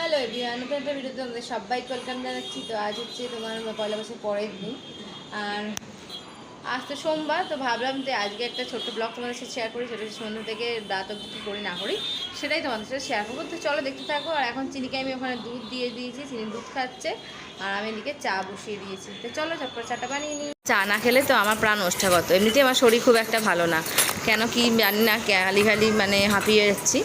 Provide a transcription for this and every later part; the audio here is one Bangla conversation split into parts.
হ্যালো এভরিওয়ান নতুন একটা ভিডিওতে তোমাদের সবাইকে ওয়েলকাম জানাচ্ছি। তো আজ হচ্ছে তোমার পয়লা বছর পরের দিন। আর আজ তো সোমবার, তো ভাবলাম যে আজকে একটা ছোট্ট ব্লগ তোমাদের সাথে শেয়ার করি, সেটা সন্ধ্যা থেকে রাত অব্দি কী করি না করি, সেটাই তোমাদের সাথে শেয়ার করব। তো চলো দেখতে থাকো। আর এখন চিনিকে আমি ওখানে দুধ দিয়ে দিয়েছি, চিনি দুধ খাচ্ছে, আর আমি এদিকে চা বসিয়ে দিয়েছি। তো চলো চটপট চাটা বানিয়ে নিই। চা না খেলে তো আমার প্রাণ ওষ্ঠাগত। এমনিতেই আমার শরীর খুব একটা ভালো না। কেন কি জানি না খালি খালি মানে হাঁপিয়ে যাচ্ছি।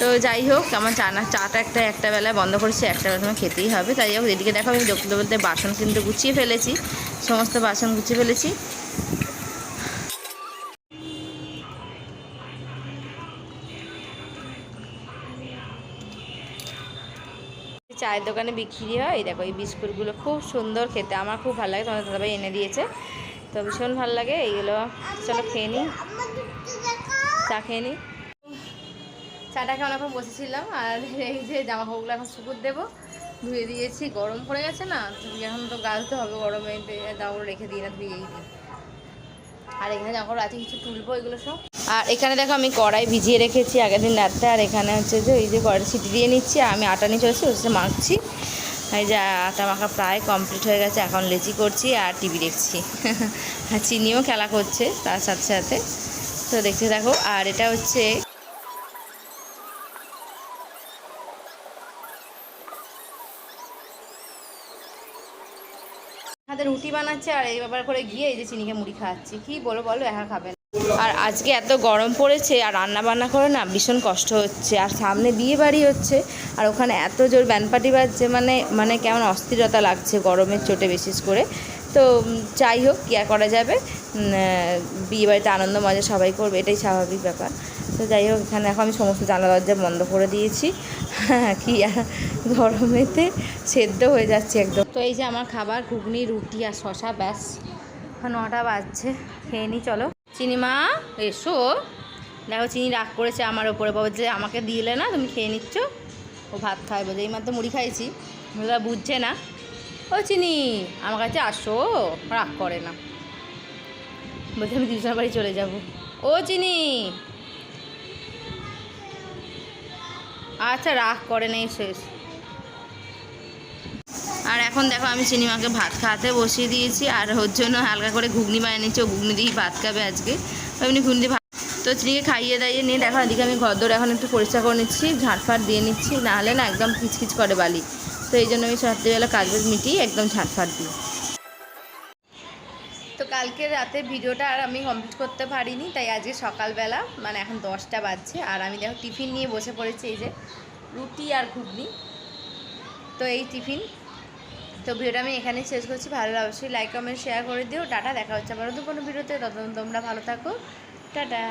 তো যাই হোক, আমার চা না, চাটা একটা একটা বেলায় বন্ধ করেছি, একটা বেলা সময় খেতেই হবে। তাই হোক, এদিকে দেখো আমি দেখতে বলতে বাসন কিন্তু গুছিয়ে ফেলেছি, সমস্ত বাসন গুছিয়ে ফেলেছি। চায়ের দোকানে বিক্রি হয় এই দেখো এই বিস্কুটগুলো খুব সুন্দর খেতে, আমার খুব ভালো লাগে, তোমাদের দাদাভাই এনে দিয়েছে। তো ভীষণ ভালো লাগে, এইগুলো চলো খেয়ে নিই চা খেয়ে নিই চাটাকে অনেকক্ষণ বসেছিলাম, আর এই যে জামা কাপড়গুলো এখন শুকুর দেবো, ধুয়ে দিয়েছি, গরম পড়ে গেছে না এখন তো গালতে হবে গরমে জামাগুলো রেখে দিই না ধুয়েই দিই। আর এখানে জামা কাপড় আছে, কিছু তুলবো এগুলো সব। আর এখানে দেখো আমি কড়াই ভিজিয়ে রেখেছি, আগের দিন রাত্রে আর এখানে হচ্ছে যে এই যে কড়াই সিটি দিয়ে নিচ্ছি আমি আটা নিয়ে চলেছি হচ্ছে মাখছি। এই যে আটা মাখা প্রায় কমপ্লিট হয়ে গেছে, এখন লেচি করছি আর টিভি দেখছি। আর চিনিও খেলা করছে তার সাথে সাথে। তো দেখতে দেখো আর এটা হচ্ছে হাতে রুটি বানাচ্ছে আর এই ব্যাপার করে গিয়ে এই যে চিনিকে মুড়ি খাওয়াচ্ছি কি বলো বলো, একা খাবে। আর আজকে এত গরম পড়েছে আর রান্না বান্না করে না ভীষণ কষ্ট হচ্ছে। আর সামনে বিয়ে বাড়ি হচ্ছে আর ওখানে এত জোর ব্যানপাটি বাজছে মানে মানে কেমন অস্থিরতা লাগছে গরমের চোটে বিশেষ করে। তো যাই হোক, কী আর করা যাবে? বিয়ে বাড়িতে আনন্দ মজা সবাই করবে, এটাই স্বাভাবিক ব্যাপার। তো যাই হোক, এখানে এখন আমি সমস্ত জানলা দরজা বন্ধ করে দিয়েছি। হ্যাঁ কি গরমেতে সেদ্ধ হয়ে যাচ্ছে একদম। তো এই যে আমার খাবার, ঘুগনি, রুটি আর শশা ব্যাস। নটা বাজছে, খেয়ে নিই চলো। চিনিমা এসো। দেখো, চিনি রাগ করেছে আমার ওপরে, বাবা যে আমাকে দিলে না, তুমি খেয়ে নিচ্ছ। ও ভাত খায় বলে এই মাত্র মুড়ি খাইছি। ওরা বুঝছে না। ও চিনি, আমার কাছে আসো, রাগ করে না। বলছে আমি টিউশন বাড়ি চলে যাব। ও চিনি আচ্ছা রাগ করে নেই, শেষ। আর এখন দেখো, আমি চিনিমাকে ভাত খাওয়াতে বসিয়ে দিয়েছি, আর ওর জন্য হালকা করে ঘুগনি বানিয়ে নিচ্ছি ও ঘুগনি দিয়েই ভাত খাবে আজকে। এমনি ঘুগনি দিয়ে ভাত তো চিনিকে খাইয়ে দাইয়ে নিয়ে দেখো, এদিকে আমি ঘর দৌড় এখন একটু পরিষ্কার করে নিচ্ছি, ঝাঁটফাট দিয়ে নিচ্ছি, নাহলে না একদম কিচকিচ করে বালি। তো এই জন্য আমি রাত্রিবেলা কাজ বাজ মিটিয়ে একদম ঝাঁটফাট দিই। কালকে রাতে ভিডিওটা আর আমি কমপ্লিট করতে পারিনি, তাই আজকে সকালবেলা মানে এখন দশটা বাজছে, আর আমি দেখো টিফিন নিয়ে বসে পড়েছি, এই যে রুটি আর ঘুগনি। তো এই টিফিন। তো ভিডিওটা আমি এখানেই শেষ করছি, ভালো অবশ্যই লাইক কমেন্ট শেয়ার করে দিও। টাটা, দেখা হচ্ছে আবার কোনো ভিডিওতে, ততক্ষণ তোমরা ভালো থাকো। টাটা।